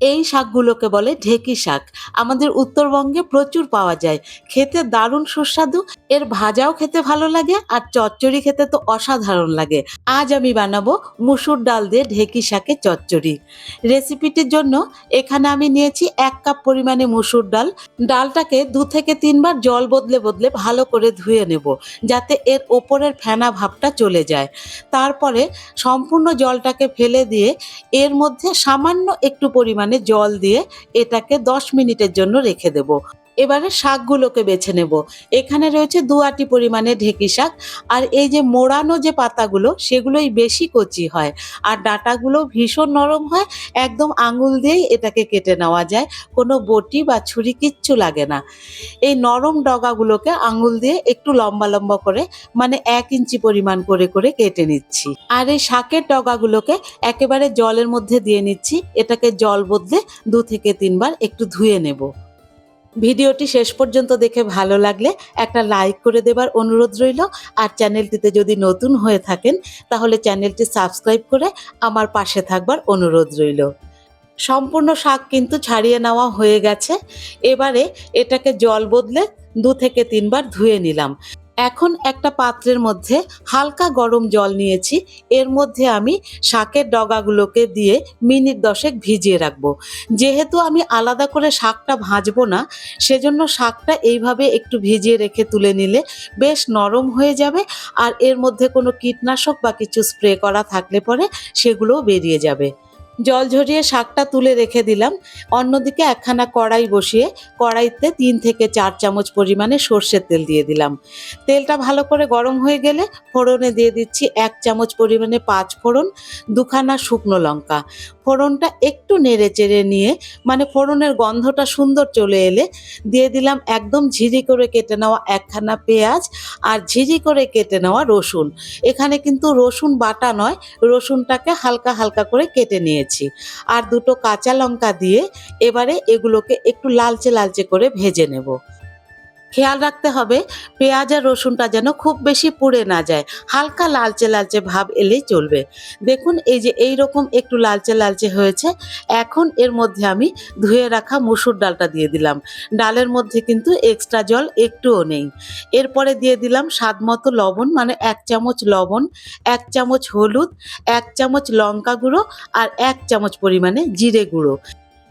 এই শাকগুলোকে বলে ঢেকি শাক। আমাদের উত্তরবঙ্গে প্রচুর পাওয়া যায়। খেতে দারুণ সুস্বাদু, এর ভাজাও খেতে ভালো লাগে আর চচ্চড়ি খেতে তো অসাধারণ লাগে। আজ আমি বানাবো মুসুর ডাল দিয়ে ঢেকি শাকের চচ্চড়ি। রেসিপিটির জন্য এখানে আমি নিয়েছি এক কাপ পরিমাণে মুসুর ডাল। ডালটাকে দু থেকে তিনবার জল বদলে বদলে ভালো করে ধুয়ে নেব, যাতে এর ওপরের ফেনা ভাবটা চলে যায়। তারপরে সম্পূর্ণ জলটাকে ফেলে দিয়ে এর মধ্যে সামান্য একটু পরিমাণে জল দিয়ে এটাকে দশ মিনিটের জন্য রেখে দেব। এবারে শাকগুলোকে বেছে নেব। এখানে রয়েছে দু আটি পরিমাণে ঢেকি শাক। আর এই যে মোড়ানো যে পাতাগুলো, সেগুলোই বেশি কচি হয়। আর ডাটাগুলো ভীষণ নরম হয়, একদম আঙুল দিয়েই এটাকে কেটে নেওয়া যায়। কোনো বটি বা ছুরি কিচ্ছু লাগে না। এই নরম ডগাগুলোকে আঙুল দিয়ে একটু লম্বা লম্বা করে মানে এক ইঞ্চি পরিমাণ করে করে কেটে নিচ্ছি। আর এই শাকের ডগাগুলোকে একেবারে জলের মধ্যে দিয়ে নিচ্ছি। এটাকে জল বদলে দু থেকে তিনবার একটু ধুয়ে নেব। ভিডিওটি শেষ পর্যন্ত দেখে ভালো লাগলে একটা লাইক করে দেবার অনুরোধ রইল। আর চ্যানেলটিতে যদি নতুন হয়ে থাকেন, তাহলে চ্যানেলটি সাবস্ক্রাইব করে আমার পাশে থাকবার অনুরোধ রইল। সম্পূর্ণ শাক কিন্তু ছাড়িয়ে নেওয়া হয়ে গেছে। এবারে এটাকে জল বদলে দু থেকে তিনবার ধুয়ে নিলাম। এখন একটা পাত্রের মধ্যে হালকা গরম জল নিয়েছি। এর মধ্যে আমি শাকের ডগাগুলোকে দিয়ে মিনিট দশেক ভিজিয়ে রাখব। যেহেতু আমি আলাদা করে শাকটা ভাজবো না, সেজন্য শাকটা এইভাবে একটু ভিজিয়ে রেখে তুলে নিলে বেশ নরম হয়ে যাবে আর এর মধ্যে কোনো কীটনাশক বা কিছু স্প্রে করা থাকলে পরে সেগুলোও বেরিয়ে যাবে। জল ঝরিয়ে শাকটা তুলে রেখে দিলাম। অন্যদিকে একখানা কড়াই বসিয়ে কড়াইতে তিন থেকে চার চামচ পরিমাণে সর্ষের তেল দিয়ে দিলাম। তেলটা ভালো করে গরম হয়ে গেলে ফোড়নে দিয়ে দিচ্ছি এক চামচ পরিমাণে পাঁচ ফোড়ন, দুখানা শুকনো লঙ্কা। ফোড়নটা একটু নেড়ে চেড়ে নিয়ে মানে ফোড়নের গন্ধটা সুন্দর চলে এলে দিয়ে দিলাম একদম ঝিরি করে কেটে নেওয়া একখানা পেঁয়াজ আর ঝিরি করে কেটে নেওয়া রসুন। এখানে কিন্তু রসুন বাটা নয়, রসুনটাকে হালকা হালকা করে কেটে নিয়েছি আর দুটো কাঁচা লঙ্কা দিয়ে এবারে এগুলোকে একটু লালচে লালচে করে ভেজে নেব। খেয়াল রাখতে হবে, পেঁয়াজ আর রসুনটা যেন খুব বেশি পুড়ে না যায়। হালকা লালচে লালচে ভাব এলেই চলবে। দেখুন, এই যে এই রকম একটু লালচে লালচে হয়েছে, এখন এর মধ্যে আমি ধুয়ে রাখা মুসুর ডালটা দিয়ে দিলাম। ডালের মধ্যে কিন্তু এক্সট্রা জল একটুও নেই। এরপরে দিয়ে দিলাম স্বাদ মতো লবণ মানে এক চামচ লবণ, এক চামচ হলুদ, এক চামচ লঙ্কা গুঁড়ো আর এক চামচ পরিমাণে জিরে গুঁড়ো।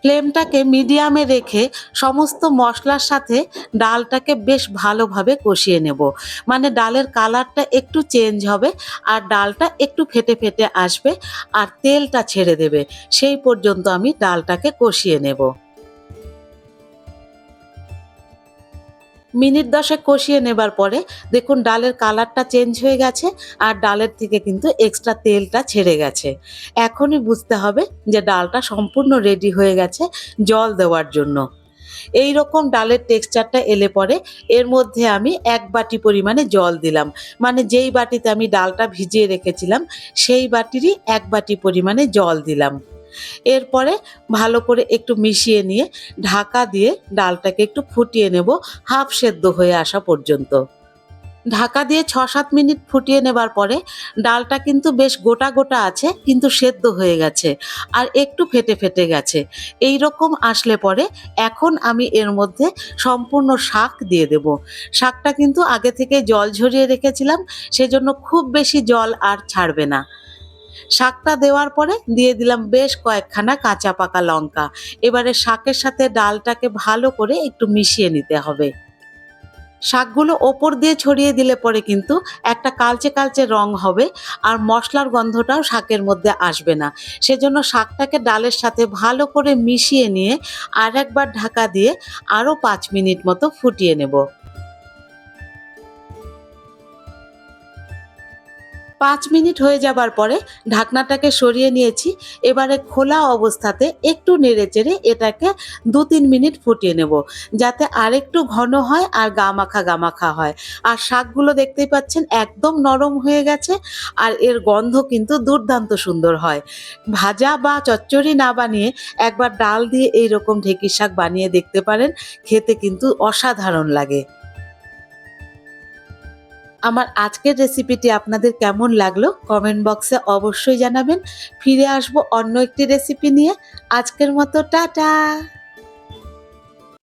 ফ্লেমটাকে মিডিয়ামে রেখে সমস্ত মশলার সাথে ডালটাকে বেশ ভালোভাবে কষিয়ে নেব। মানে ডালের কালারটা একটু চেঞ্জ হবে আর ডালটা একটু ফেটে ফেটে আসবে আর তেলটা ছেড়ে দেবে। সেই পর্যন্ত আমি ডালটাকে কষিয়ে নেব। মিনিট দশেক কষিয়ে নেবার পরে দেখুন ডালের কালারটা চেঞ্জ হয়ে গেছে আর ডালের থেকে কিন্তু এক্সট্রা তেলটা ছেড়ে গেছে। এখনই বুঝতে হবে যে ডালটা সম্পূর্ণ রেডি হয়ে গেছে জল দেওয়ার জন্য। এই রকম ডালের টেক্সচারটা এলে পরে এর মধ্যে আমি এক বাটি পরিমাণে জল দিলাম। মানে যেই বাটিতে আমি ডালটা ভিজিয়ে রেখেছিলাম, সেই বাটিরই এক বাটি পরিমাণে জল দিলাম। এরপরে ভালো করে একটু মিশিয়ে নিয়ে ঢাকা দিয়ে ডালটাকে একটু ফুটিয়ে নেব হাফ সেদ্ধ হয়ে আসা পর্যন্ত। ঢাকা দিয়ে ছ সাত মিনিট ফুটিয়ে নেবার পরে ডালটা কিন্তু বেশ গোটা গোটা আছে, কিন্তু সেদ্ধ হয়ে গেছে আর একটু ফেটে ফেটে গেছে। এই রকম আসলে পরে এখন আমি এর মধ্যে সম্পূর্ণ শাক দিয়ে দেব। শাকটা কিন্তু আগে থেকে জল ঝরিয়ে রেখেছিলাম, সেজন্য খুব বেশি জল আর ছাড়বে না। শাকটা দেওয়ার পরে দিয়ে দিলাম বেশ কয়েকখানা কাঁচা পাকা লঙ্কা। এবারে শাকের সাথে ডালটাকে ভালো করে একটু মিশিয়ে নিতে হবে। শাকগুলো ওপর দিয়ে ছড়িয়ে দিলে পরে কিন্তু একটা কালচে কালচে রং হবে আর মশলার গন্ধটাও শাকের মধ্যে আসবে না। সেজন্য শাকটাকে ডালের সাথে ভালো করে মিশিয়ে নিয়ে আর একবার ঢাকা দিয়ে আরও পাঁচ মিনিট মতো ফুটিয়ে নেব। পাঁচ মিনিট হয়ে যাবার পরে ঢাকনাটাকে সরিয়ে নিয়েছি। এবারে খোলা অবস্থাতে একটু নেড়ে চেড়ে এটাকে দু তিন মিনিট ফুটিয়ে নেব, যাতে আরেকটু ঘন হয় আর গামাখা গামাখা হয়। আর শাকগুলো দেখতেই পাচ্ছেন একদম নরম হয়ে গেছে আর এর গন্ধ কিন্তু দুর্দান্ত সুন্দর হয়। ভাজা বা চচ্চড়ি না বানিয়ে একবার ডাল দিয়ে এই রকম শাক বানিয়ে দেখতে পারেন, খেতে কিন্তু অসাধারণ লাগে। আমার আজকের রেসিপিটি আপনাদের কেমন লাগল কমেন্ট বক্সে অবশ্যই জানাবেন। ফিরে আসব অন্য একটি রেসিপি নিয়ে। আজকের মতো, টাটা!